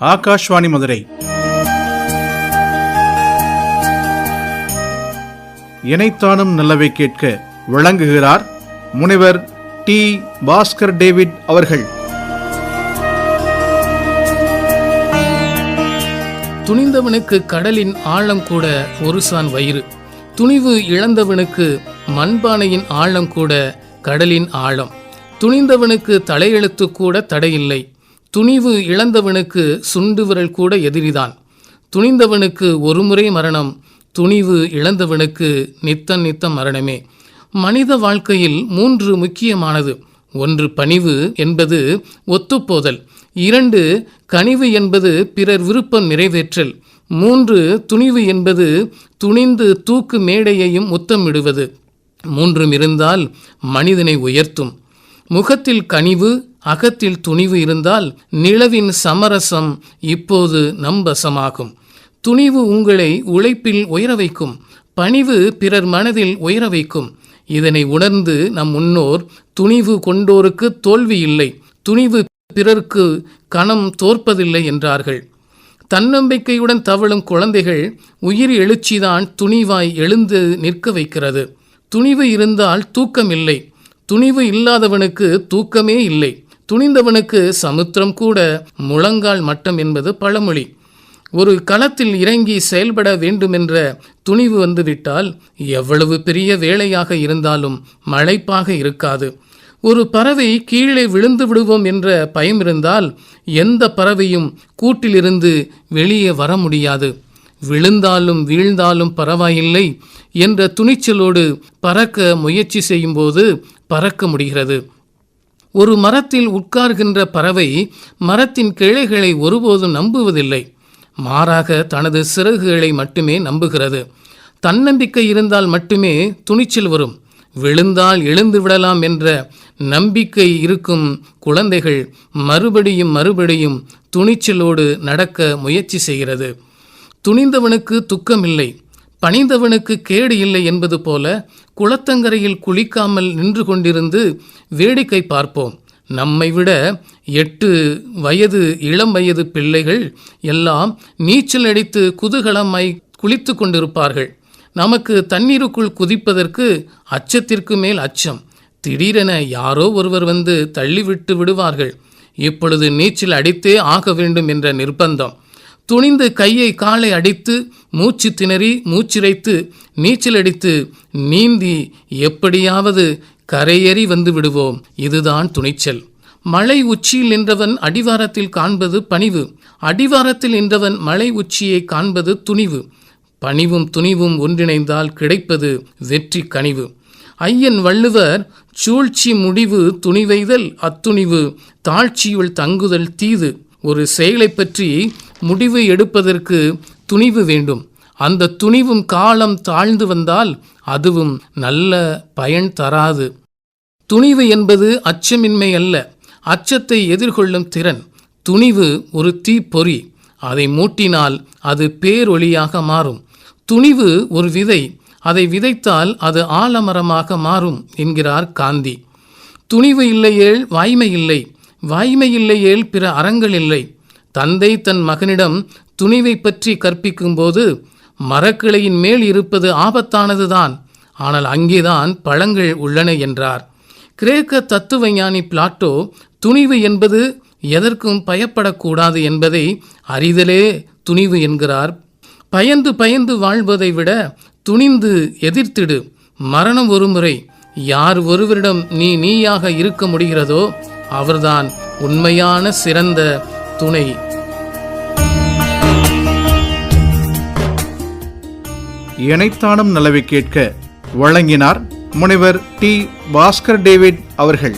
ஆகாஷ்வாணி மதுரை. இணைத்தானும் நல்லவை கேட்க வழங்குகிறார் முனைவர் டி. பாஸ்கர் டேவிட் அவர்கள். துணிந்தவனுக்கு கடலின் ஆழம் கூட ஒரு சான் வயிறு. துணிவு இழந்தவனுக்கு மண்பானையின் ஆழம் கூட கடலின் ஆழம். துணிந்தவனுக்கு தலையெழுத்து கூட தடையில்லை. துணிவு இழந்தவனுக்கு சுண்டு விரல் கூட எதிரிதான். துணிந்தவனுக்கு ஒருமுறை மரணம் துணிவு இழந்தவனுக்கு நித்தம் நித்தம் மரணமே. மனித வாழ்க்கையில் மூன்று முக்கியமானது. ஒன்று பணிவு என்பது ஒத்துப்போதல். இரண்டு கனிவு என்பது பிறர் விருப்பம் நிறைவேற்றல். மூன்று துணிவு என்பது துணிந்து தூக்கு மேடையையும் முத்தமிடுவது. மூன்றும் இருந்தால் மனிதனை உயர்த்தும். முகத்தில் கனிவு அகத்தில் துணிவு இருந்தால் நிலவின் சமரசம் இப்போது நம்பசமாகும் துணிவு உங்களை உழைப்பில் உயர வைக்கும் பணிவு பிறர் மனதில் உயர வைக்கும். இதனை உணர்ந்து நம் முன்னோர் துணிவு கொண்டோருக்கு தோல்வி இல்லை துணிவு பிறர்க்கு கணம் தோற்பதில்லை என்றார்கள். தன்னம்பிக்கையுடன் தவழும் குழந்தைகள் உயிர் எழுச்சிதான் துணிவாய் எழுந்து நிற்க வைக்கிறது. துணிவு இருந்தால் தூக்கம் இல்லை துணிவு இல்லாதவனுக்கு தூக்கமே இல்லை. துணிந்தவனுக்கு சமுத்திரம் கூட முழங்கால் மட்டம் என்பது பழமொழி. ஒரு களத்தில் இறங்கி செயல்பட வேண்டுமென்ற துணிவு வந்துவிட்டால் எவ்வளவு பெரிய வேலையாக இருந்தாலும் மழைப்பாக இருக்காது. ஒரு பறவை கீழே விழுந்து விடுவோம் என்ற பயம் இருந்தால் எந்த பறவையும் கூட்டிலிருந்து வெளியே வர முடியாது. விழுந்தாலும் வீழ்ந்தாலும் பரவாயில்லை என்ற துணிச்சலோடு பறக்க முயற்சி செய்யும்போது பறக்க முடிகிறது. ஒரு மரத்தில் உட்கார்கின்ற பறவை மரத்தின் கிளைகளை ஒருபோதும் நம்புவதில்லை. மாறாக தனது சிறகுகளை மட்டுமே நம்புகிறது. தன்னம்பிக்கை இருந்தால் மட்டுமே துணிச்சல் வரும். விழுந்தால் எழுந்து விடலாம் என்ற நம்பிக்கை இருக்கும் குழந்தைகள் மறுபடியும் மறுபடியும் துணிச்சலோடு நடக்க முயற்சி செய்கிறது. துணிந்தவனுக்கு துக்கமில்லை. பணிந்தவனுக்கு கேடு இல்லை என்பது போல குளத்தங்கரையில் குளிக்காமல் நின்று கொண்டிருந்து வேடிக்கை பார்ப்போம். நம்மை விட எட்டு வயது இளம் வயது பிள்ளைகள் எல்லாம் நீச்சல் அடித்து குதூகலமாய் குளித்து கொண்டிருப்பார்கள். நமக்கு தண்ணீருக்குள் குதிப்பதற்கு அச்சத்திற்கு மேல் அச்சம். திடீரென யாரோ ஒருவர் வந்து தள்ளிவிட்டு விடுவார்கள். இப்பொழுது நீச்சல் அடித்தே ஆக வேண்டும் என்ற நிர்பந்தம். துணிந்து கையை காலை அடித்து மூச்சு திணறி மூச்சிறைத்து நீச்சல் அடித்து நீந்தி எப்படியாவது கரையேறி வந்து விடுவோம். இதுதான் துணிச்சல். மலை உச்சியில் நின்றவன் அடிவாரத்தில் காண்பது பணிவு. அடிவாரத்தில் நின்றவன் மலை உச்சியை காண்பது துணிவு. பணிவும் துணிவும் ஒன்றிணைந்தால் கிடைப்பது வெற்றி கனிவு. ஐயன் வள்ளுவர் சூழ்ச்சி முடிவு துணிவைதல் அத்துணிவு தாழ்ச்சியுள் தங்குதல் தீது. ஒரு செயலை பற்றி முடிவு எடுப்பதற்கு துணிவு வேண்டும். அந்த துணிவும் காலம் தாழ்ந்து வந்தால் அதுவும் நல்ல பயன் தராது. துணிவு என்பது அச்சமின்மை அல்ல. அச்சத்தை எதிர்கொள்ளும் திறன். துணிவு ஒரு தீப்பொறி. அதை மூட்டினால் அது பேரொளியாக மாறும். துணிவு ஒரு விதை. அதை விதைத்தால் அது ஆலமரமாக மாறும் என்கிறார் காந்தி. துணிவு இல்லையேல் வாய்மை இல்லை. வாய்மை இல்லையேல் பிற அறங்கள் இல்லை. தந்தை தன் மகனிடம் துணிவை பற்றி கற்பிக்கும்போது மரக்கிளையின் மேல் இருப்பது ஆபத்தானதுதான். ஆனால் அங்கேதான் பழங்கள் உள்ளன என்றார். கிரேக்க தத்துவ ஞானி பிளாட்டோ துணிவு என்பது எதற்கும் பயப்படக்கூடாது என்பதை அறிதலே துணிவு என்கிறார். பயந்து பயந்து வாழ்வதை விட துணிந்து எதிர்த்திடு. மரணம் ஒருமுறை யார் ஒருவரிடம் நீ நீயாக இருக்க முடிகிறதோ அவர்தான் உண்மையான சிறந்த துணை. இணைத்தானும் நலவை கேட்க வழங்கினார் முனைவர் டி. பாஸ்கர் டேவிட் அவர்கள்.